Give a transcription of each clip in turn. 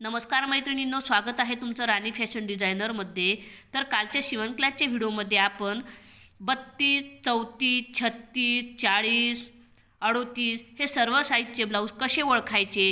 नमस्कार मैत्रिणींनो स्वागत आहे तुमचं राणी फॅशन डिझायनरमध्ये तर कालच्या शिवणक्लासच्या व्हिडिओमध्ये आपण बत्तीस चौतीस छत्तीस चाळीस अडोतीस हे सर्व साईजचे ब्लाऊज कसे ओळखायचे?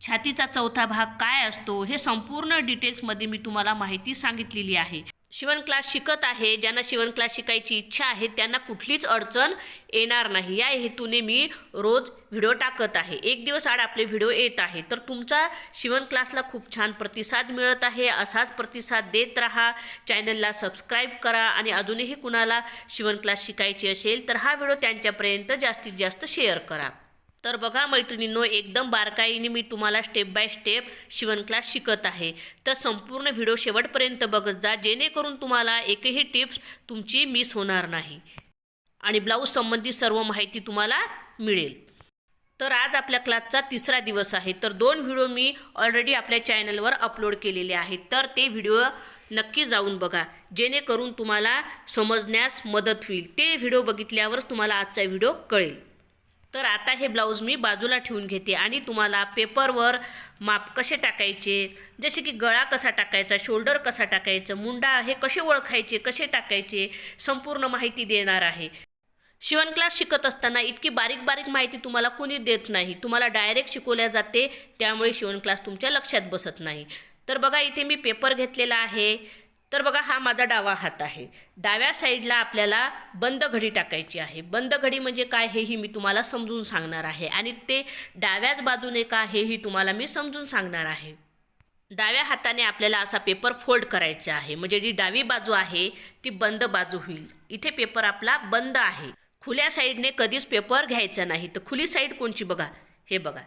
छातीचा चौथा भाग काय असतो? हे संपूर्ण डिटेल्समध्ये मी तुम्हाला माहिती सांगितलेली आहे. शिवण क्लास शिकत आहे ज्यांना शिवण क्लास शिकायची इच्छा आहे त्यांना कुठलीच अडचण येणार नाही. या हेतूने मी रोज व्हिडिओ टाकत आहे. एक दिवस आड आपले व्हिडिओ येत आहे. तर तुमचा शिवण क्लासला खूप छान प्रतिसाद मिळत आहे. असाच प्रतिसाद देत राहा. चॅनलला सबस्क्राईब करा आणि अजूनही कुणाला शिवण क्लास शिकायची असेल तर हा व्हिडिओ त्यांच्यापर्यंत जास्तीत जास्त शेअर करा. तर बघा मैत्रिणींनो एकदम बारकाईने मी तुम्हाला स्टेप बाय स्टेप शिवण क्लास शिकत आहे. तर संपूर्ण व्हिडिओ शेवटपर्यंत बघत जा जेणेकरून तुम्हाला एकही टिप्स तुमची मिस होणार नाही. आणि ब्लाऊज संबंधी सर्व माहिती तुम्हाला मिळेल. तर आज आपल्या क्लासचा तिसरा दिवस आहे. तर दोन व्हिडिओ मी ऑलरेडी आपल्या चॅनलवर अपलोड केलेले आहेत. तर ते व्हिडिओ नक्की जाऊन बघा. जेणेकरून तुम्हाला समजण्यास मदत होईल. ते व्हिडिओ बघितल्यावरच तुम्हाला आजचा व्हिडिओ कळेल. तर आता हे ब्लाऊज मी बाजूला ठेवून घेते आणि तुम्हाला पेपरवर माप कसे टाकायचे जसे की गळा कसा टाकायचा शोल्डर कसा टाकायचं मुंडा हे कसे ओळखायचे कसे टाकायचे संपूर्ण माहिती देणार आहे. शिवण क्लास शिकत असताना इतकी बारीक बारीक माहिती तुम्हाला कोणी देत नाही. तुम्हाला डायरेक्ट शिकवल्या जाते त्यामुळे शिवण क्लास तुमच्या लक्षात बसत नाही. तर बघा इथे मी पेपर घेतलेला आहे. तर बघा हा माझा डावा हात आहे. डाव्या साईडला आपल्याला बंद घडी टाकायची आहे. बंद घडी म्हणजे काय हेही मी तुम्हाला समजून सांगणार आहे. आणि ते डाव्याच बाजूने का हेही तुम्हाला मी समजून सांगणार आहे. डाव्या हाताने आपल्याला असा पेपर फोल्ड करायचा आहे. म्हणजे जी डावी बाजू आहे ती बंद बाजू होईल. इथे पेपर आपला बंद आहे. खुल्या साईडने कधीच पेपर घ्यायचा नाही. तर खुली साईड कोणची बघा? हे बघा.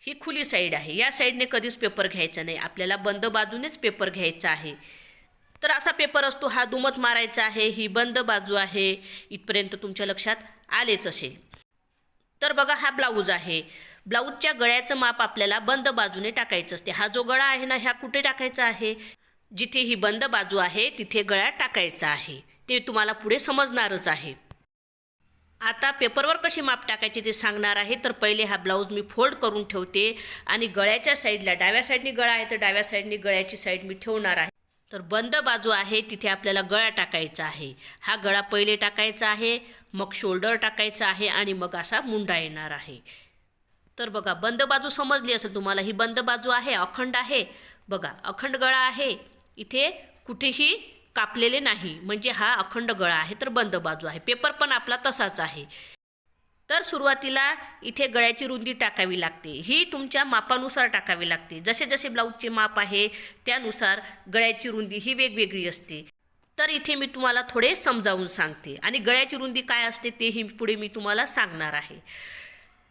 ही खुली साईड आहे. या साईडने कधीच पेपर घ्यायचा नाही. आपल्याला बंद बाजूनेच पेपर घ्यायचा आहे. तर असा पेपर असतो हा दुमत मारायचा आहे ही बंद बाजू आहे इथपर्यंत तुमच्या लक्षात आलेच असेल. तर बघा हा ब्लाऊज आहे. ब्लाऊजच्या गळ्याचं माप आपल्याला बंद बाजूने टाकायचं असते. हा जो गळा आहे ना ह्या कुठे टाकायचा आहे? जिथे ही बंद बाजू आहे तिथे गळ्या टाकायचा आहे. ते तुम्हाला पुढे समजणारच आहे. आता पेपरवर कशी माप टाकायची ते सांगणार आहे. तर पहिले हा ब्लाऊज मी फोल्ड करून ठेवते आणि गळ्याच्या साईडला डाव्या साईडनी गळा आहे तर डाव्या साईडनी गळ्याची साईड मी ठेवणार आहे. तर बंद बाजू आहे तिथे आपल्याला गळा टाकायचा आहे. हा गळा पहिले टाकायचा आहे मग शोल्डर टाकायचा आहे आणि मग असा मुंडा येणार आहे. तर बघा बंद बाजू समजली असेल तुम्हाला ही बंद बाजू आहे अखंड आहे. बघा अखंड गळा आहे. इथे कुठेही कापलेले नाही. म्हणजे हा अखंड गळा आहे तर बंद बाजू आहे. पेपर पण आपला तसाच आहे. तर सुरुवातीला इथे गळ्याची रुंदी टाकावी लागते. ही तुमच्या मापानुसार टाकावी लागते. जसे जसे ब्लाऊजचे माप आहे त्यानुसार गळ्याची रुंदी ही वेगवेगळी असते. तर इथे मी तुम्हाला थोडे समजावून सांगते. आणि गळ्याची रुंदी काय असते तेही पुढे मी तुम्हाला सांगणार आहे.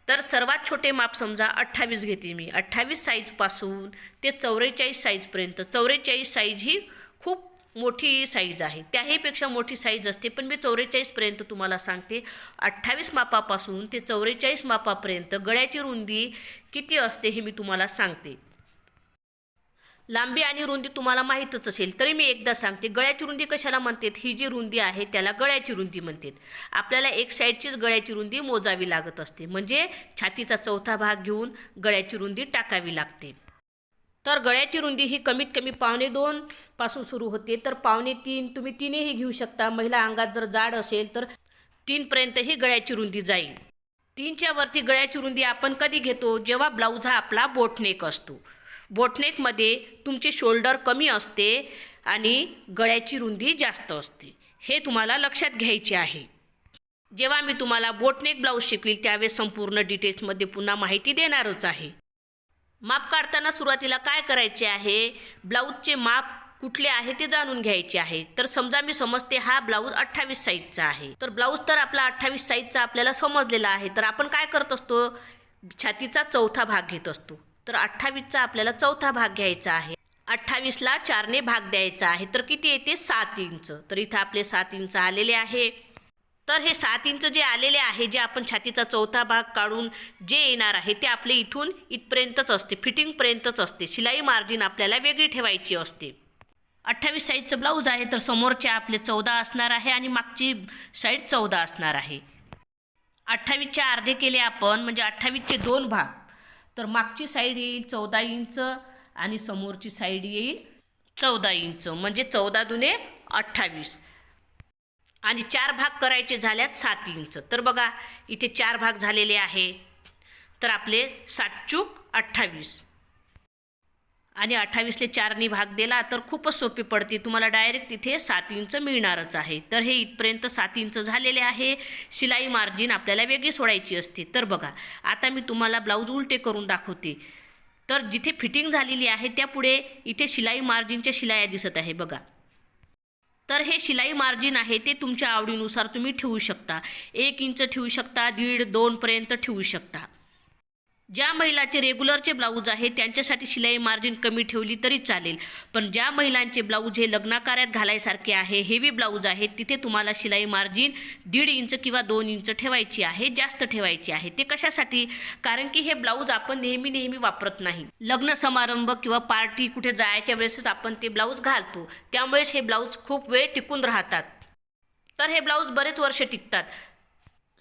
तर सर्वात छोटे माप समजा अठ्ठावीस घेते मी. अठ्ठावीस साईजपासून ते चौवेचाळीस साईजपर्यंत चौवेचाळीस साईज ही खूप मोठी साईज आहे. त्याहीपेक्षा मोठी साईज असते. पण मी चौवेचाळीसपर्यंत तुम्हाला सांगते. अठ्ठावीस मापापासून ते चौवेचाळीस मापापर्यंत गळ्याची रुंदी किती असते हे मी तुम्हाला सांगते. लांबी आणि रुंदी तुम्हाला माहीतच असेल. तरी मी एकदा सांगते. गळ्याची रुंदी कशाला म्हणतात? ही जी रुंदी आहे त्याला गळ्याची रुंदी म्हणतात. आपल्याला एक साईडचीच गळ्याची रुंदी मोजावी लागत असते. म्हणजे छातीचा चौथा भाग घेऊन गळ्याची रुंदी टाकावी लागते. तर गळ्याची रुंदी ही कमीत कमी पावणे दोन पासून सुरू होते. तर पावणे तीन तुम्ही तीनही घेऊ शकता. महिला अंगात जर जाड असेल तर तीनपर्यंत ही गळ्याची रुंदी जाईल. तीनच्या वरती गळ्याची रुंदी आपण कधी घेतो? जेव्हा ब्लाऊज हा आपला बोटनेक असतो. बोटनेकमध्ये तुमचे शोल्डर कमी असते आणि गळ्याची रुंदी जास्त असते. हे तुम्हाला लक्षात घ्यायचे आहे. जेव्हा मी तुम्हाला बोटनेक ब्लाऊज शिकवील त्यावेळेस संपूर्ण डिटेल्समध्ये पुन्हा माहिती देणारच आहे. माप काढताना सुरुवातीला काय करायचे आहे? ब्लाऊजचे माप कुठले आहे ते जाणून घ्यायचे आहे. तर समजा मी समजते हा ब्लाऊज अठ्ठावीस साईजचा आहे. तर ब्लाऊज तर आपला अठ्ठावीस साईजचा आपल्याला समजलेला आहे. तर आपण काय करत असतो? छातीचा चौथा भाग घेत असतो. तर अठ्ठावीसचा आपल्याला चौथा भाग घ्यायचा आहे. अठ्ठावीसला चारने भाग द्यायचा आहे. तर किती येते? सात इंच. तर इथं आपले सात इंच आलेले आहे. तर हे सात इंच जे आलेले आहे जे आपण छातीचा चौथा भाग काढून जे येणार आहे ते आपले इथून इथपर्यंतच असते फिटिंगपर्यंतच असते. शिलाई मार्जिन आपल्याला वेगळी ठेवायची असते. अठ्ठावीस साईजचं ब्लाऊज आहे तर समोरचे आपले चौदा असणार आहे आणि मागची साईड चौदा असणार आहे. अठ्ठावीसचे अर्धे केले आपण म्हणजे अठ्ठावीसचे दोन भाग. तर मागची साईड येईल चौदा इंच आणि समोरची साईड येईल चौदा इंच म्हणजे चौदा दुने अठ्ठावीस. आणि चार भाग करायचे झाल्यात सात इंच. तर बघा इथे चार भाग झालेले आहे. तर आपले सात चूक अठ्ठावीस. आणि अठ्ठावीसले चारनी भाग दिला तर खूपच सोपी पडते. तुम्हाला डायरेक्ट तिथे सात इंच मिळणारच आहे. तर हे इथपर्यंत सात इंच झालेले आहे. शिलाई मार्जिन आपल्याला वेगळी सोडायची असते. तर बघा आता मी तुम्हाला ब्लाऊज उलटे करून दाखवते. तर जिथे फिटिंग झालेली आहे त्यापुढे इथे शिलाई मार्जिनच्या शिलाया दिसत आहे. बघा तर हे शिलाई मार्जिन आहे ते तुमच्या आवडीनुसार तुम्ही ठेवू शकता. एक इंच ठेवू शकता दीड दोनपर्यंत ठेवू शकता. ज्या महिलाचे रेग्युलरचे ब्लाऊज आहे त्यांच्यासाठी शिलाई मार्जिन कमी ठेवली तरी चालेल. पण ज्या महिलांचे ब्लाऊज हे लग्नाकार्यात घालायसारखे आहे हेवी ब्लाऊज आहे तिथे तुम्हाला शिलाई मार्जिन दीड इंच किंवा दोन इंच ठेवायची आहे जास्त ठेवायची आहे. ते कशासाठी? कारण की हे ब्लाऊज आपण नेहमी नेहमी वापरत नाही. लग्न समारंभ किंवा पार्टी कुठे जायच्या वेळेसच आपण ते ब्लाऊज घालतो. त्यामुळेच हे ब्लाऊज खूप वेळ टिकून राहतात. तर हे ब्लाऊज बरेच वर्ष टिकतात.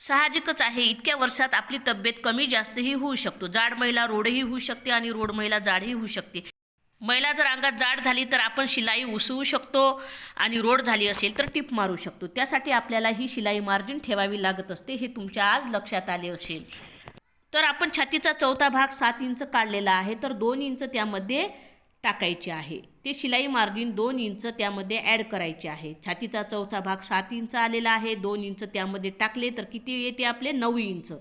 साहजिकच आहे. इतक्या वर्षात आपली तब्येत कमी जास्तही होऊ शकतो. जाड महिला रोडही होऊ शकते आणि रोड महिला जाडही होऊ शकते. महिला जर अंगात जाड झाली तर आपण शिलाई उसवू शकतो आणि रोड झाली असेल तर टिप मारू शकतो. त्यासाठी आपल्याला ही शिलाई मार्जिन ठेवावी लागत असते हे तुमच्या आज लक्षात आले असेल. तर आपण छातीचा चौथा भाग सात इंच काढलेला आहे. तर दोन इंच त्यामध्ये टाकायचे आहे. ते शिलाई मार्जिन दोन इंच त्यामध्ये ॲड करायचे आहे. छातीचा चौथा भाग सात इंच आलेला आहे. दोन इंच त्यामध्ये टाकले तर किती येते आपले? नऊ इंच.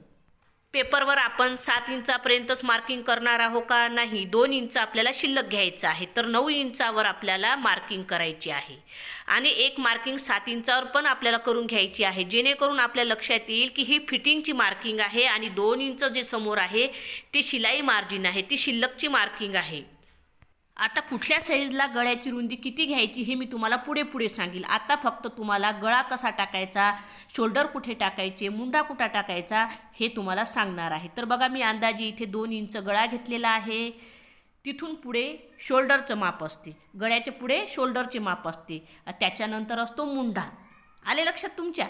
पेपरवर आपण सात इंचापर्यंतच मार्किंग करणार आहो का? नाही. दोन इंच आपल्याला शिल्लक घ्यायचं आहे. तर नऊ इंचावर आपल्याला मार्किंग करायची आहे. आणि एक मार्किंग सात इंचावर पण आपल्याला करून घ्यायची आहे. जेणेकरून आपल्या लक्षात येईल की ही फिटिंगची मार्किंग आहे आणि दोन इंच जे समोर आहे ती शिलाई मार्जिन आहे. ती शिल्लकची मार्किंग आहे. आता कुठल्या साईजला गळ्याची रुंदी किती घ्यायची हे मी तुम्हाला पुढे पुढे सांगेल. आता फक्त तुम्हाला गळा कसा टाकायचा शोल्डर कुठे टाकायचे मुंडा कुठा टाकायचा हे तुम्हाला सांगणार आहे. तर बघा मी अंदाजे इथे दोन इंच गळा घेतलेला आहे. तिथून पुढे शोल्डरचं माप असते. गळ्याच्या पुढे शोल्डरचे माप असते. त्याच्यानंतर असतो मुंडा. आले लक्षात तुमच्या?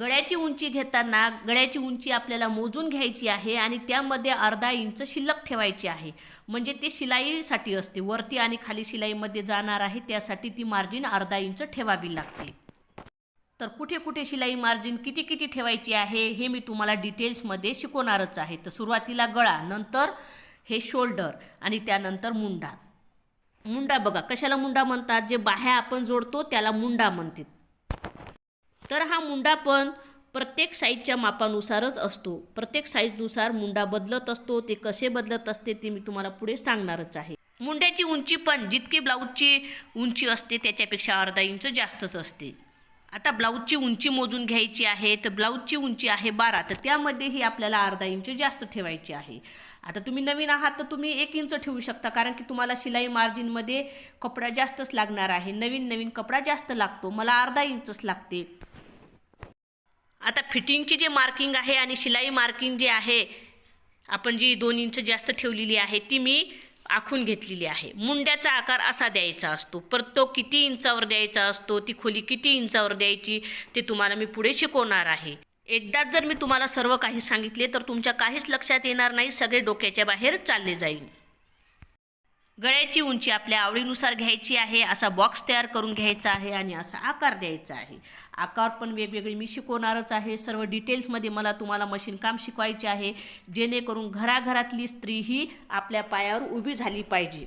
गळ्याची उंची घेताना गळ्याची उंची आपल्याला मोजून घ्यायची आहे आणि त्यामध्ये अर्धा इंच शिल्लक ठेवायची आहे. म्हणजे ते शिलाईसाठी असते. वरती आणि खाली शिलाईमध्ये जाणार आहे त्यासाठी ती मार्जिन अर्धा इंच ठेवावी लागते. तर कुठे कुठे शिलाई मार्जिन किती किती ठेवायची आहे हे मी तुम्हाला डिटेल्समध्ये शिकवणारच आहे. तर सुरुवातीला गळा नंतर हे शोल्डर आणि त्यानंतर मुंडा. मुंडा बघा कशाला मुंडा म्हणतात? जे बाह्या आपण जोडतो त्याला मुंडा म्हणतात. तर हा मुंडा पण प्रत्येक साईजच्या मापानुसारच असतो. प्रत्येक साईजनुसार मुंडा बदलत असतो. ते कसे बदलत असते ते मी तुम्हाला पुढे सांगणारच आहे. मुंड्याची उंची पण जितकी ब्लाऊजची उंची असते त्याच्यापेक्षा अर्धा इंच जास्तच असते. आता ब्लाऊजची उंची मोजून घ्यायची आहे तर ब्लाऊजची उंची आहे बारा तर त्यामध्येही आपल्याला अर्धा इंच जास्त ठेवायची आहे. आता तुम्ही नवीन आहात तर तुम्ही एक इंच ठेवू शकता कारण की तुम्हाला शिलाई मार्जिनमध्ये कपडा जास्तच लागणार आहे. नवीन नवीन कपडा जास्त लागतो. मला अर्धा इंचच लागते. आता फिटिंगची जे मार्किंग आहे आणि शिलाई मार्किंग जे आहे आपण जी दोन इंच जास्त ठेवलेली आहे ती मी आखून घेतलेली आहे. मुंड्याचा आकार असा द्यायचा असतो. पर तो किती इंचावर द्यायचा असतो ती खोली किती इंचावर द्यायची ते तुम्हाला मी पुढे शिकवणार आहे. एकदाच जर मी तुम्हाला सर्व काही सांगितले तर तुमच्या काहीच लक्षात येणार नाही सगळे डोक्याच्या बाहेर चालले जाईल. गळ्याची उंची आपल्या आवडीनुसार घ्यायची आहे असा बॉक्स तयार करून घ्यायचा आहे आणि असा आकार द्यायचा आहे. आकार पण वेगवेगळे मी शिकवणारच आहे. सर्व डिटेल्समध्ये मला तुम्हाला मशीनकाम शिकवायचे आहे. जेणेकरून घराघरातली स्त्री ही आपल्या पायावर उभी झाली पाहिजे.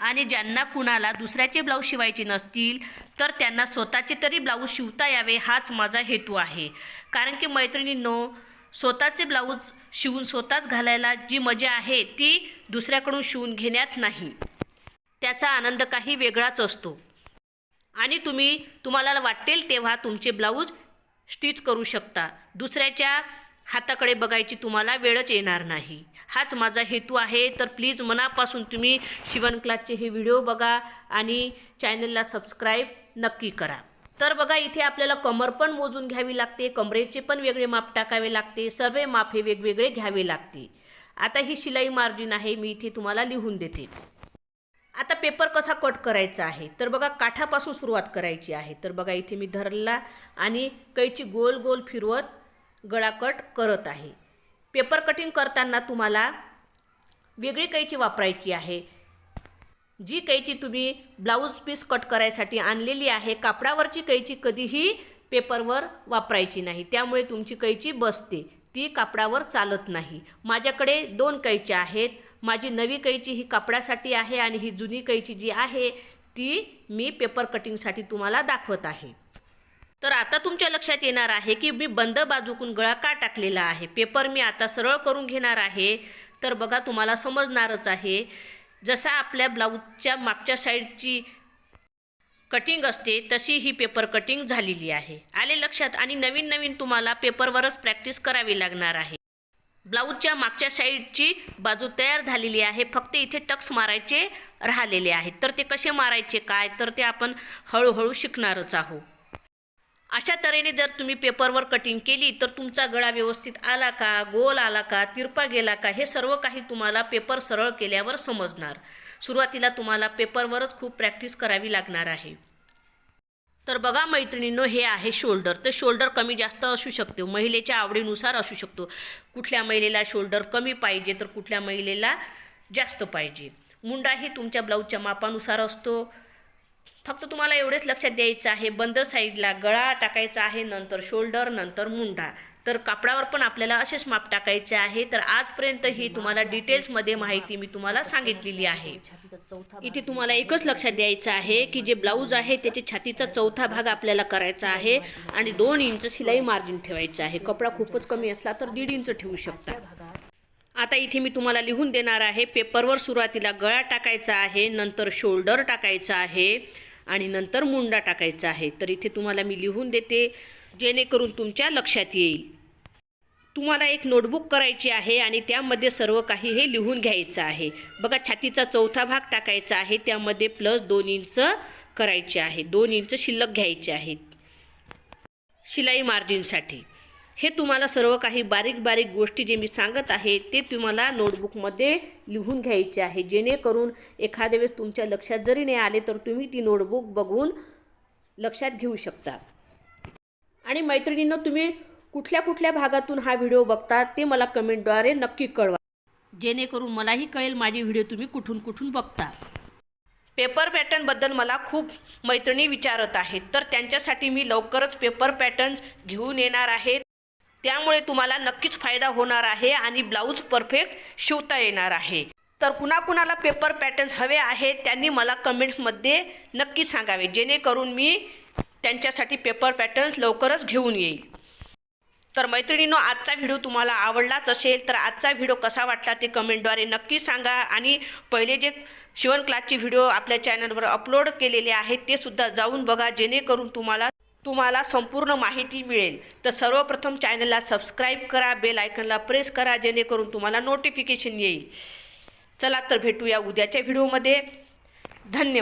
आणि ज्यांना कुणाला दुसऱ्याचे ब्लाऊज शिवायचे नसतील तर त्यांना स्वतःचे तरी ब्लाऊज शिवता यावे हाच माझा हेतू आहे. कारण की मैत्रिणींनो स्वतःचे ब्लाऊज शिवून स्वतःच घालायला जी मजा आहे ती दुसऱ्याकडून शिवून घेण्यात नाही. त्याचा आनंद काही वेगळाच असतो. आणि तुम्ही तुम्हाला वाटेल तेव्हा तुमचे ब्लाऊज स्टिच करू शकता. दुसऱ्याच्या हाताकडे बघायची तुम्हाला वेळच येणार नाही. हाच माझा हेतू आहे. तर प्लीज मनापासून तुम्ही शिवण क्लासचे हे व्हिडिओ बघा आणि चॅनलला सबस्क्राईब नक्की करा. तर बघा इथे आपल्याला कमर पण मोजून घ्यावी लागते कमरेचे पण वेगळे माप टाकावे लागते सर्व माप हे वेगवेगळे घ्यावे लागते. आता ही शिलाई मार्जिन आहे मी इथे तुम्हाला लिहून देते. आता पेपर कसा कट करायचा आहे? तर बघा काठापासून सुरुवात करायची आहे. तर बघा इथे मी धरला आणि कैची गोल गोल फिरवत गळा कट करत आहे. पेपर कटिंग करताना तुम्हाला वेगळी कैची वापरायची आहे. जी कैची तुम्ही ब्लाऊज पीस कट करायसाठी आणलेली आहे कापडावरची कैची कधीही पेपरवर वापरायची नाही. त्यामुळे तुमची कैची बसते. ती कापडावर चालत नाही. माझ्याकडे दोन कैच्या आहेत. माझी नवी कैची ही कापडासाठी आहे आणि ही जुनी कैची जी आहे ती मी पेपर कटिंगसाठी तुम्हाला दाखवत आहे. तर आता तुमच्या लक्षात येणार आहे की मी बंद बाजूकून गळा का टाकलेला आहे? पेपर मी आता सरळ करून घेणार आहे. तर बघा तुम्हाला समजणारच आहे जसा आपल्या ब्लाऊजच्या मागच्या साईडची कटिंग असते तशी ही पेपर कटिंग झालेली आहे. आले लक्षात आणि नवीन नवीन तुम्हाला पेपरवरच प्रॅक्टिस करावी लागणार आहे. ब्लाऊजच्या मागच्या साईडची बाजू तयार झालेली आहे फक्त इथे टक्स मारायचे राहिलेले आहेत. तर ते कसे मारायचे काय? तर ते आपण हळूहळू शिकणारच आहोत. अशा तऱ्हेने जर तुम्ही पेपरवर कटिंग केली तर तुमचा गळा व्यवस्थित आला का गोल आला का तिरपा गेला का हे सर्व काही तुम्हाला पेपर सरळ केल्यावर समजणार. सुरुवातीला तुम्हाला पेपरवरच खूप प्रॅक्टिस करावी लागणार आहे. तर बघा मैत्रिणींनो हे आहे शोल्डर तर शोल्डर कमी जास्त असू शकतो महिलेच्या आवडीनुसार असू शकतो. कुठल्या महिलेला शोल्डर कमी पाहिजे तर कुठल्या महिलेला जास्त पाहिजे. मुंडाही तुमच्या ब्लाऊजच्या मापानुसार असतो. फक्त तुम्हाला एवढेच लक्षात द्यायचं आहे बंद साईडला गळा टाकायचा आहे नंतर शोल्डर नंतर मुंडा. तर कापडावर पण आपल्याला असेच माप टाकायचे आहे. तर आजपर्यंत ही तुम्हाला डिटेल्समध्ये माहिती मी तुम्हाला सांगितलेली आहे. इथे तुम्हाला एकच लक्षात द्यायचं आहे की जे ब्लाऊज आहे त्याचे छातीचा चौथा भाग आपल्याला करायचा आहे आणि दोन इंच शिलाई मार्जिन ठेवायचं आहे. कपडा खूपच कमी असला तर दीड इंच ठेवू शकता. आता इथे मी तुम्हाला लिहून देणार आहे. पेपरवर सुरुवातीला गळा टाकायचा आहे नंतर शोल्डर टाकायचा आहे. आणि नंतर मुंडा टाकायचा आहे. तर इथे तुम्हाला मी लिहून देते जेणेकरून तुमच्या लक्षात येईल. तुम्हाला एक नोटबुक करायची आहे आणि त्यामध्ये सर्व काही हे लिहून घ्यायचं आहे. बघा छातीचा चौथा भाग टाकायचा आहे. त्यामध्ये प्लस दोन इंच करायचे आहे. दोन इंच शिल्लक घ्यायचे आहेत. शिलाई मार्जिनसाठी हे तुम्हाला सर्व काही बारीक बारीक गोष्टी जे मी सांगत आहे ते तुम्हाला नोटबुकमध्ये लिहून घ्यायचे आहे. जेणेकरून एखाद्या वेळेस तुमच्या लक्षात जरी नाही आले तर तुम्ही ती नोटबुक बघून लक्षात घेऊ शकता. आणि मैत्रिणींनो तुम्ही कुठल्या कुठल्या भागातून हा व्हिडिओ बघता ते मला कमेंटद्वारे नक्की कळवा. जेणेकरून मलाही कळेल माझे व्हिडिओ तुम्ही कुठून कुठून बघता. पेपर पॅटर्नबद्दल मला खूप मैत्रिणी विचारत आहेत तर त्यांच्यासाठी मी लवकरच पेपर पॅटर्न्स घेऊन येणार आहेत त्यामुळे तुम्हाला नक्कीच फायदा होणार आहे आणि ब्लाऊज परफेक्ट शिवता येणार आहे. तर कुणाकुणाला पेपर पॅटर्न्स हवे आहेत त्यांनी मला कमेंट्समध्ये नक्की सांगावे. जेणेकरून मी त्यांच्यासाठी पेपर पॅटर्न्स लवकरच घेऊन येईल. तर मैत्रिणींनो आजचा व्हिडिओ तुम्हाला आवडलाच असेल तर आजचा व्हिडिओ कसा वाटला ते कमेंटद्वारे नक्की सांगा. आणि पहिले जे शिवण क्लासचे व्हिडिओ आपल्या चॅनलवर अपलोड केलेले आहेत ते सुद्धा जाऊन बघा. जेणेकरून तुम्हाला तुम्हाला संपूर्ण माहिती मिळेल. तर सर्वप्रथम चॅनलला सबस्क्राईब करा बेल आयकनला प्रेस करा जेणेकरून तुम्हाला नोटिफिकेशन येईल. चला तर भेटूया उद्याच्या व्हिडिओमध्ये धन्यवाद.